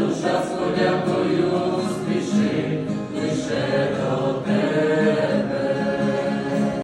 душа з подякою